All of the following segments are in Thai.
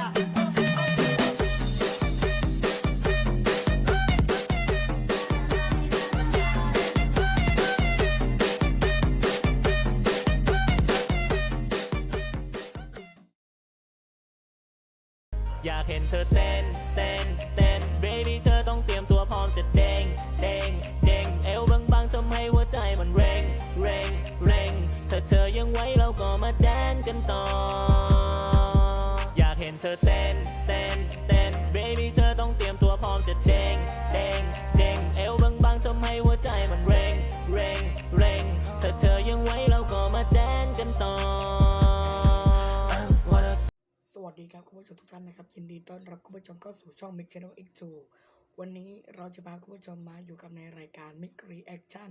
อยากเห็นเธอเต้น เต้น เต้น baby เธอต้องเตรียมตัวพร้อมจะเด้ง เด้ง เด้ง เอวบางๆทำให้หัวใจมันเร่ง เร่ง เร่ง ถ้าเธอยังไหวเราก็มาแดนกันต่อ เธอเต้นเต้นเต้น baby เธอต้องเตรียมตัวพร้อมจะเด้งเด้งเด้งเอวบางๆทำให้หัวใจมันเร่งเร่งเร่งถ้าเธอยังไหวเราก็มาแดนกันต่อ สวัสดีครับคุณผู้ชมทุกท่านนะครับ ยินดีต้อนรับคุณผู้ชมเข้าสู่ช่อง Mix Channel X2 วันนี้เราจะพาคุณผู้ชมมาอยู่กับในรายการ Mix Reaction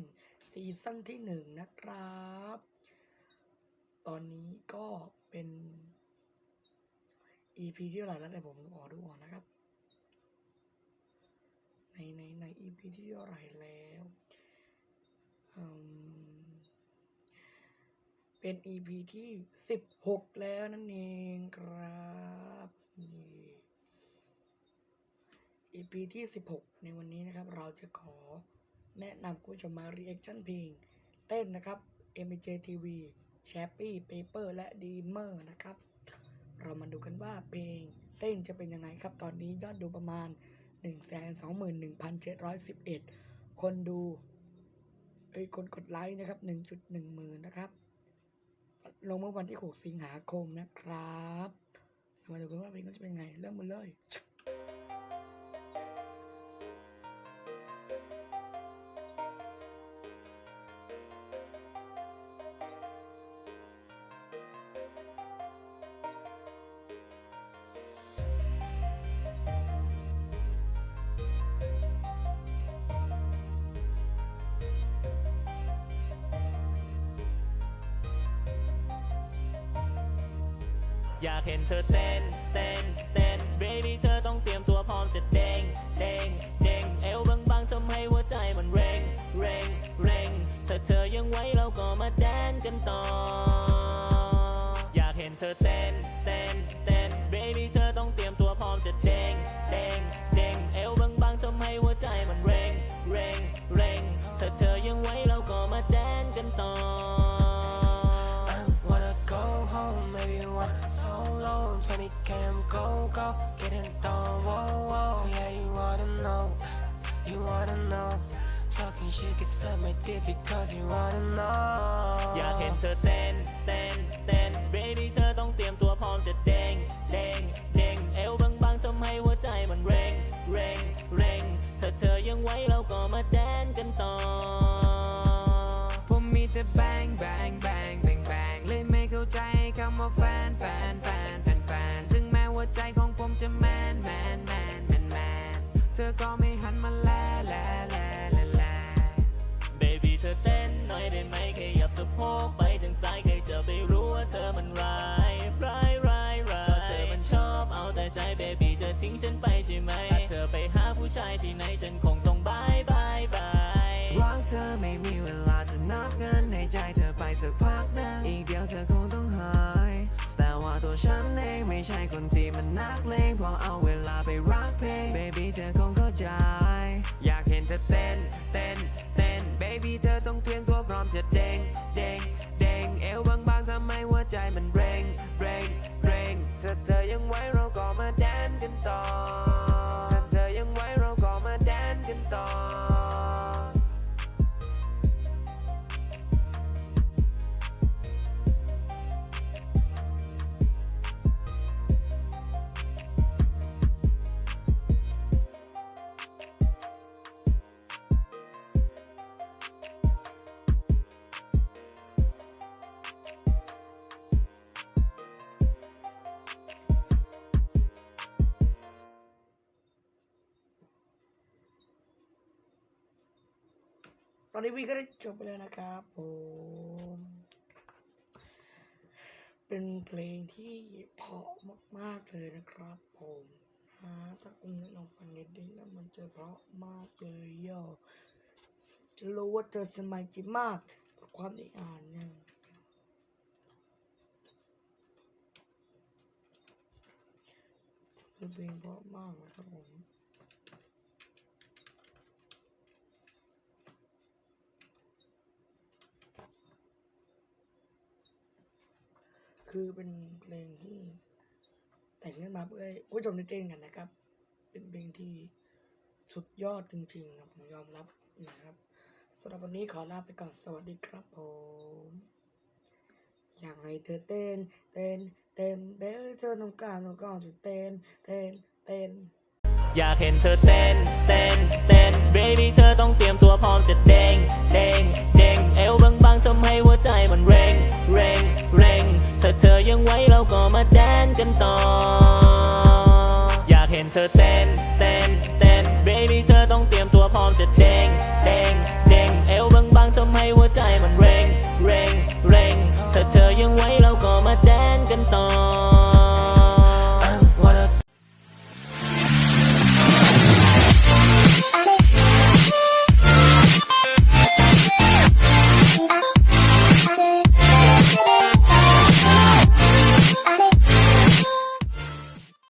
ซีซั่นที่หนึ่งนะครับ ตอนนี้ก็เป็น EP ที่เท่าไหร่แล้วเดี๋ยวผมขอดูก่อนนะครับ ในในใน EP ที่เท่าไหร่แล้วเป็น EP ที่ 16 แล้วนั่นเองครับนี่ EP ที่ 16 ในวันนี้นะครับ เราจะขอแนะนำคุณผู้ชมมา reaction เพลงเต้นนะครับ MJ TV c h a p p y Paper และ Dreamer นะครับ เรามาดูกันว่าเพลงเต้นจะเป็นยังไงครับ ตอนนี้ยอดดูประมาณ 121,711 คนดูเอ้ยคนกดไลค์นะครับ 1.1หมื่นนะครับ ลงเมื่อวันที่ 6 สิงหาคมนะครับ มาดูกันว่าเพลงก็จะเป็นไง เริ่มกันเลย อยากเห็นเธอเต้นเต้นเต้น baby เธอ go, go, get it done, whoa, whoa, yeah, you wanna know, you wanna know, talking shit gets up my dick because you wanna know. อยากเห็นเธอเต้น ธอก็ไม่หันมาแลแลแลแลแล baby เธอเต้นหน่อยได้ไหมขยับสะโพกไปทางซ้ายใครจะไปรู้ว่าเธอมันร้ายร้ายร้ายร้ายเธอมันชอบเอาแต่ใจ baby จะทิ้งฉันไปใช่ไหมถ้าเธอไปหาผู้ชายที่ไหนฉันคงต้องบายบายบายรักเธอไม่มีเวลาจะนับเงินในใจเธอไปสักพักนึงอีกเดียวเธอคงต้องหาย แต่ว่าตัวฉันเองไม่ใช่คนที่มันนักเลงพราะเอา ใจมันเร่งเร่งเร่งถ้าเธอยังไว้เรา ตอนนี้วีก็ได้จบไปแล้วนะครับผมเป็นเพลงที่เพราะมากๆเลยนะครับผมนะถ้าคุณลองฟังนิดนึงแล้วมันจะเพราะมากเลยย่อจะรู้ว่าเธอสมัยจิมากความอีกอ่านนึ่งคือเพลงเพราะมากนะครับผม คือเป็นเพลงที่แต่งขึ้นมาเพื่อให้ผู้ชมได้เต้นกันนะครับ เป็นเพลงที่สุดยอดจริงๆนะผมยอมรับนะครับสำหรับวันนี้ขอลาไปก่อนสวัสดีครับผมอยากให้เธอเต้น เต้น เต้นเบลเธอต้องการต้องการจะเต้น เต้น เต้น อยากเห็นเธอเต้น เต้น เต้น baby เธอต้องเตรียมตัวพร้อมจะเด้งเด้งเด้งเอวบางๆทำให้หัวใจมันเร่งเร่งาเธอยังไหวเราก็มาแดนกันต่อ อยากเห็นเธอเต้น เต้น เต้น baby เธอต้องเตรียมตัวพร้อมจะเด้งเด้งเด้งเอว